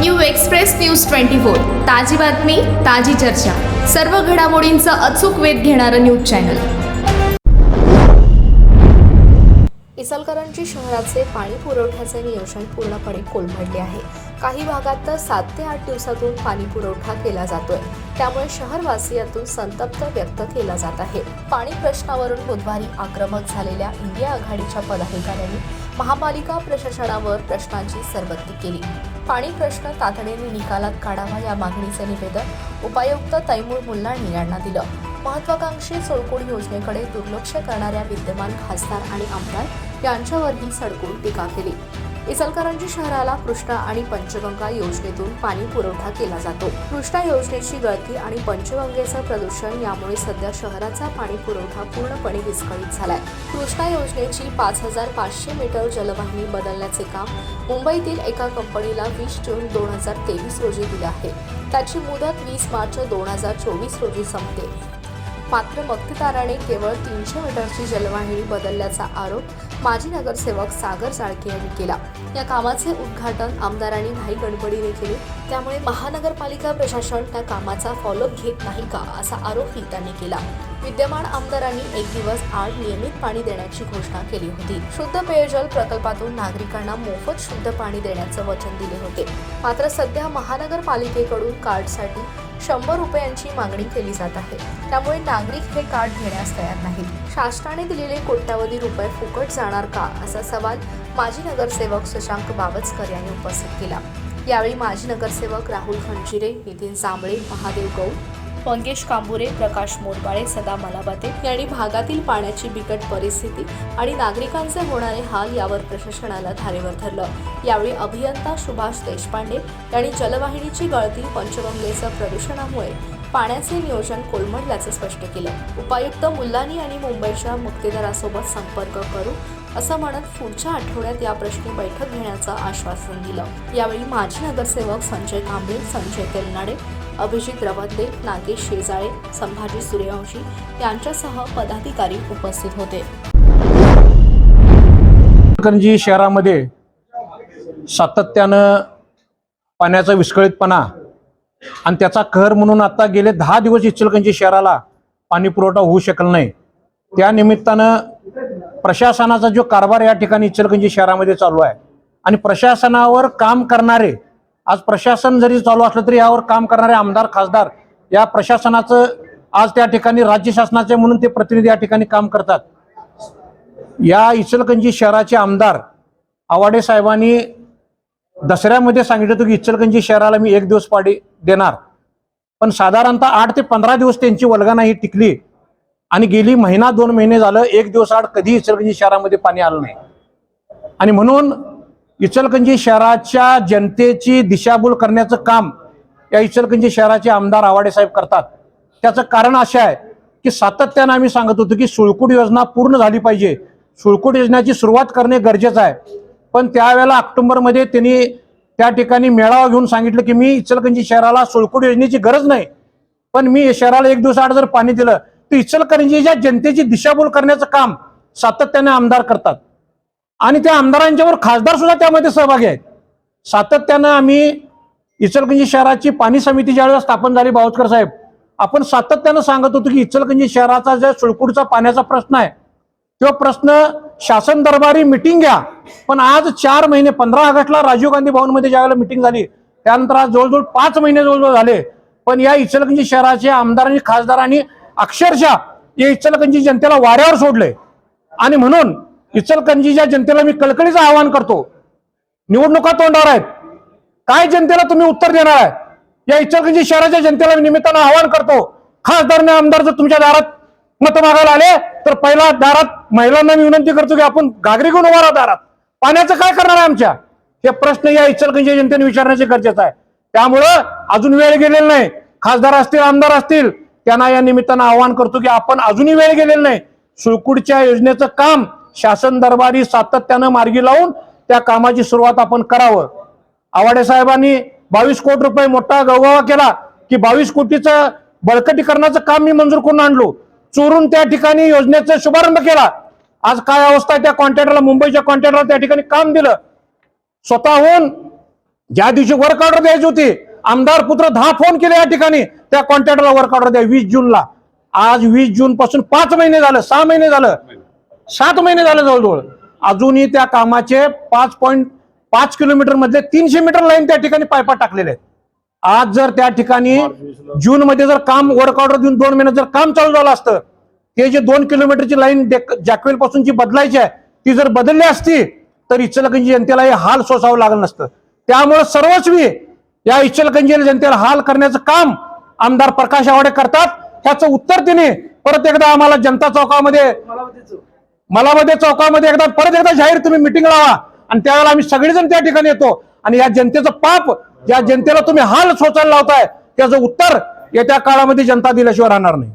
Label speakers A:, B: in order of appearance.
A: New express news twenty four. ताजी बातमी ताजी चर्चा. सर्व घडामोडींचा अचूक वेध घेणारं न्यूज चॅनल. इचलकरंजी शहराचे पाणी पुरवठ्याचे नियोजन पूर्णपणे कोलमडले आहे. काही भागात तर सात ते आठ दिवसातून पाणी पुरवठा केला जातोय. त्यामुळे शहरवासियातून संतप्त व्यक्त केला जात आहे. पाणी प्रश्नावरून बुधवारी आक्रमक झालेल्या इंडिया आघाडीच्या पदाधिकाऱ्यांनी महापालिका प्रशासनावर प्रश्नांची सरबत्ती केली. पाणी प्रश्न तातडीने निकालात काढावा या मागणीचे निवेदन उपायुक्त तैमूर मुल्लाणी यांना दिलं. महत्वाकांक्षी सोडकोड योजनेकडे दुर्लक्ष करणाऱ्या विद्यमान खासदार आणि आमदार यांच्यावरही सडकून टीका केली. इचलकरंजी शहराला कृष्णा आणि पंचगंगा योजनेतून पाणी पुरवठा केला जातो. कृष्णा योजनेची गळती आणि पंचगंगेचं प्रदूषण यामुळे सध्या शहराचा पाणी पुरवठा पूर्णपणे विस्कळीत झालाय. कृष्णा योजनेची पाच हजार पाचशे मीटर जलवाहिनी बदलण्याचे काम मुंबईतील एका कंपनीला वीस जून दोन हजार तेवीस रोजी दिले आहे. त्याची मुदत वीस मार्च दोन हजार चोवीस रोजी संपते. मात्र मक्तेदाराने केवळ तीनशे मीटरची जलवाहिनी बदलल्याचा आरोप माजी नगरसेवक सागर साळके यांनी केला. या कामाचे उद्घाटन आमदारांनी घाई गडबडीने केले. त्यामुळे महानगरपालिका प्रशासन त्या कामाचा फॉलोअप घेत नाही का असा आरोपही त्यांनी केला. विद्यमान आमदारांनी एक दिवस आड नियमित पाणी देण्याची घोषणा केली होती. शुद्ध पेयजल प्रकल्पातून नागरिकांना मोफत शुद्ध पाणी देण्याचं वचन दिले होते. मात्र सध्या महानगरपालिकेकडून कार्डसाठी शंभर रुपयांची मागणी केली जात आहे. त्यामुळे नागरिक हे कार्ड घेण्यास तयार नाहीत. शासनाने दिलेले कोट्यावधी रुपये फुकट जाणार का असा सवाल माजी नगरसेवक शशांक बावचकर यांनी उपस्थित केला. यावेळी माजी नगरसेवक राहुल खंजिरे नितीन जांभळे महादेव गौड मंगेश कांबुरे प्रकाश मोरबाळे सदा मलाबाते यांनी भागातील पाण्याची बिकट परिस्थिती आणि नागरिकांचे होणारे हाल यावर प्रशासनाला धारेवर धरलं. यावेळी अभियंता सुभाष देशपांडे यांनी जलवाहिनीची गळती पंचगंगेचं प्रदूषणामुळे पाण्याचे नियोजन कोलमडल्याचं स्पष्ट केलं. उपायुक्त मुल्लानी यांनी मुंबईच्या मुक्तेदारासोबत संपर्क करू असं म्हणत पुढच्या आठवड्यात या प्रश्नी बैठक घेण्याचं आश्वासन दिलं. यावेळी माजी नगरसेवक संजय कांबळे संजय तेलनाडे अभिजित रवंदे नागेश शेजाळे संभाजी सूर्यवंशी यांच्यासह पदाधिकारी उपस्थित होते.
B: इचलकरंजी शहरामध्ये सातत्यानं पाण्याचा विस्कळीतपणा आणि त्याचा कहर म्हणून आता गेले दहा दिवस इचलकरंजी शहराला पाणी पुरवठा होऊ शकला नाही. त्या निमित्तानं प्रशासनाचा जो कारभार या ठिकाणी इचलकरंजी शहरामध्ये चालू आहे आणि प्रशासनावर काम करणारे आज प्रशासन जरी चालू असलं तरी यावर काम करणारे आमदार खासदार या प्रशासनाचं आज त्या ठिकाणी राज्य शासनाचे म्हणून ते प्रतिनिधी या ठिकाणी काम करतात. या इचलकंजी शहराचे आमदार आवाडे साहेबांनी दसऱ्यामध्ये सांगितलं होतं की इचलकंजी शहराला मी एक दिवस पाडी देणार. पण साधारणतः आठ ते पंधरा दिवस त्यांची वल्गना ही टिकली आणि गेली महिना दोन महिने झालं एक दिवस आड कधी इचलकंजी शहरामध्ये पाणी आलं नाही. आणि म्हणून इचलकंजी शहराच्या जनतेची दिशाभूल करण्याचं काम या इचलकंजी शहराचे आमदार आवाडे साहेब करतात. त्याचं कारण असं आहे की सातत्यानं आम्ही सांगत होतो की सुळकूट योजना पूर्ण झाली पाहिजे. सुळकूट योजनेची सुरुवात करणे गरजेचं आहे. पण त्यावेळेला ऑक्टोबरमध्ये त्यांनी त्या ठिकाणी मेळावा घेऊन सांगितलं की मी इचलकंजी शहराला सुळकूट योजनेची गरज नाही. पण मी शहराला एक दिवस आड जर पाणी दिलं तर इचलकरंजीच्या जनतेची दिशाभूल करण्याचं काम सातत्याने आमदार करतात. आणि त्या आमदारांच्यावर खासदार सुद्धा त्यामध्ये सहभागी आहेत. सातत्यानं आम्ही इचलकंजी शहराची पाणी समिती ज्यावेळेला स्थापन झाली बावतकर साहेब आपण सातत्यानं सांगत होतो की इचलकंजी शहराचा ज्या सुळकुडचा पाण्याचा प्रश्न आहे तो प्रश्न शासन दरबारी मिटिंग घ्या. पण आज चार महिने पंधरा ऑगस्टला राजीव गांधी भवनमध्ये ज्यावेळेला मिटिंग झाली त्यानंतर आज जवळजवळ पाच महिने जवळजवळ झाले. पण या इचलकंजी शहराचे आमदारांनी खासदारांनी अक्षरशः या इचलकंजी जनतेला वाऱ्यावर सोडले. आणि म्हणून इचलकरंजीच्या जनतेला मी कळकळीचं आवाहन करतो. निवडणुका तोंडावर आहेत. काय जनतेला तुम्ही उत्तर देणार आहे? या इचलकरंजी शहराच्या जनतेला मी निमित्तानं आवाहन करतो. खासदार आमदार जर तुमच्या दारात मत मागायला आले तर पहिला दारात महिलांना मी विनंती करतो की आपण घागरी घेऊन उभा राहा दारात. पाण्याचं काय करणार आहे आमच्या? हे प्रश्न या इचलकंजी जनतेने विचारण्याचे गरजेचं आहे. त्यामुळं अजून वेळ गेलेला नाही. खासदार असतील आमदार असतील त्यांना या निमित्तानं आवाहन करतो की आपण अजूनही वेळ गेलेला नाही. सुळकुडच्या योजनेचं काम शासन दरबारी सातत्यानं मार्गी लावून त्या कामाची सुरुवात आपण करावं. आवाडे साहेबांनी बावीस कोटी रुपये मोठा गवगावा केला की बावीस कोटीचं बळकटीकरणाचं काम मी मंजूर करून आणलो. चोरून त्या ठिकाणी योजनेचा शुभारंभ केला. आज काय अवस्था त्या कॉन्ट्रॅक्टरला मुंबईच्या कॉन्ट्रॅक्टरला त्या ठिकाणी काम दिलं. स्वतःहून ज्या दिवशी वर्क ऑर्डर द्यायची होती आमदार पुत्र दहा फोन केले या ठिकाणी त्या कॉन्ट्रॅक्टरला वर्क ऑर्डर द्या वीस जूनला. आज वीस जून पासून पाच महिने झालं सहा महिने झालं. सात महिने झाले जवळजवळ. अजूनही त्या कामाचे पाच पॉईंट पाच किलोमीटर मधले तीनशे मीटर लाईन त्या ठिकाणी पायपा टाकलेले आहेत. आज जर त्या ठिकाणी जून मध्ये जर काम वर्क ऑर्डर देऊन दोन महिन्यात जर काम चालू झालं असतं ते जे दोन किलोमीटरची लाईन जॅकवेल पासून जी बदलायची आहे ती जर बदलली असती तर इचलकंजी जनतेला हे हाल सोसावं लागलं नसतं. त्यामुळे सर्वस्वी या इचलकंजी जनतेला हाल करण्याचं काम आमदार प्रकाश आवाडे करतात. त्याचं उत्तर तिने परत एकदा आम्हाला जनता चौकामध्ये मलामध्ये चौकामध्ये एकदा परत एकदा जाहीर तुम्ही मिटिंग लावा. आणि त्यावेळेला आम्ही सगळेजण त्या ठिकाणी येतो. आणि या जनतेचं पाप ज्या जनतेला तुम्ही हाल सोचायला लावताय त्याचं उत्तर येत्या काळामध्ये जनता दिल्याशिवाय राहणार नाही.